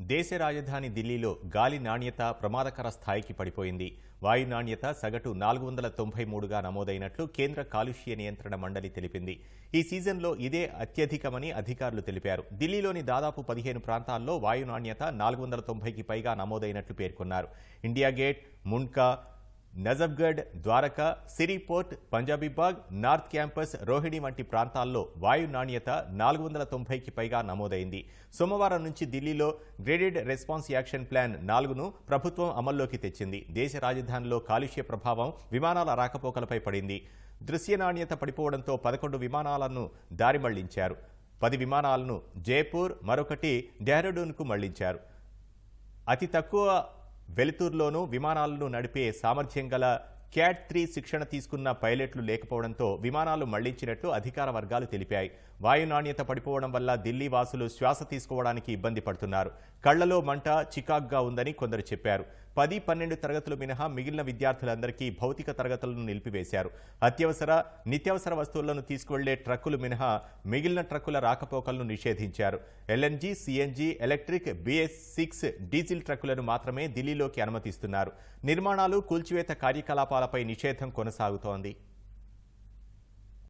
దేశ రాజధాని ఢిల్లీలో గాలి నాణ్యత ప్రమాదకర స్థాయికి పడిపోయింది. వాయు నాణ్యత సగటు నాలుగు వందల తొంభై మూడుగా నమోదైనట్లు కేంద్ర కాలుష్య నియంత్రణ మండలి తెలిపింది. ఈ సీజన్లో ఇదే అత్యధికమని అధికారులు తెలిపారు. ఢిల్లీలోని దాదాపు పదిహేను ప్రాంతాల్లో వాయు నాణ్యత నాలుగు వందల తొంభైకి పైగా నమోదైనట్లు పేర్కొన్నారు. India Gate Mundka Najafgarh Dwaraka Sirifort Punjabi Bagh north campus Rohini వంటి ప్రాంతాల్లో వాయు నాణ్యత నాలుగు వందల తొంభైకి పైగా నమోదైంది. సోమవారం నుంచి ఢిల్లీలో గ్రేడెడ్ రెస్పాన్స్ యాక్షన్ ప్లాన్ నాలుగును ప్రభుత్వం అమల్లోకి తెచ్చింది. దేశ రాజధానిలో కాలుష్య ప్రభావం విమానాల రాకపోకలపై పడింది. దృశ్య నాణ్యత పడిపోవడంతో పదకొండు విమానాలను దారి మళ్ళించారు. పది విమానాలను జైపూర్ మరొకటి డెహ్రాడూన్కు మళ్ళించారు. అతి తక్కువ వెలుతురులోనూ విమానాలను నడిపే సామర్థ్యం గల క్యాట్ త్రీ శిక్షణ తీసుకున్న పైలట్లు లేకపోవడంతో విమానాలు మళ్ళించినట్లు అధికార వర్గాలు తెలిపాయి. వాయు నాణ్యత పడిపోవడం వల్ల ఢిల్లీ వాసులు శ్వాస తీసుకోవడానికి ఇబ్బంది పడుతున్నారు. కళ్ళలో మంట చికాగ్గా ఉందని కొందరు చెప్పారు. పది పన్నెండు తరగతులు మినహా మిగిలిన విద్యార్థులందరికీ భౌతిక తరగతులను నిలిపివేశారు. అత్యవసర నిత్యావసర వస్తువులను తీసుకువెళ్ళే ట్రక్కులు మినహా మిగిలిన ట్రక్కుల రాకపోకలను నిషేధించారు. LNG CNG electric BS six diesel ట్రక్కులను మాత్రమే ఢిల్లీలోకి అనుమతిస్తున్నారు. నిర్మాణాలు కూల్చివేత కార్యకలాపాలపై నిషేధం కొనసాగుతోంది.